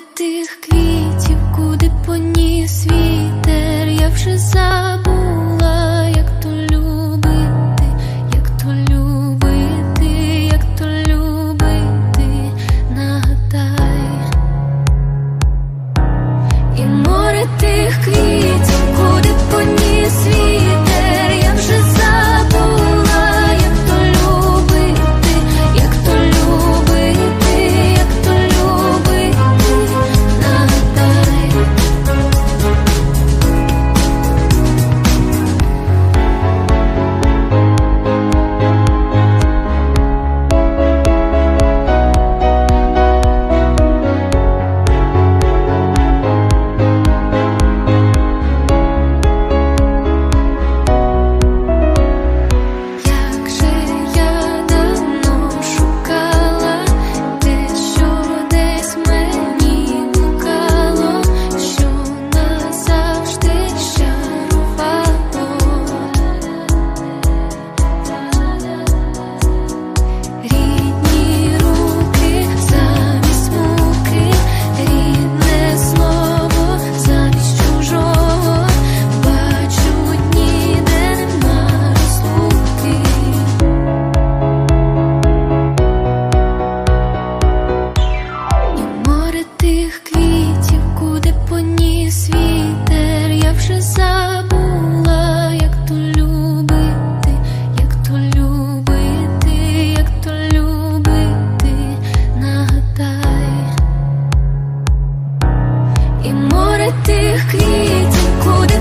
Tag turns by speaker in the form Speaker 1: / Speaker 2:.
Speaker 1: море тих тих квітів, куди.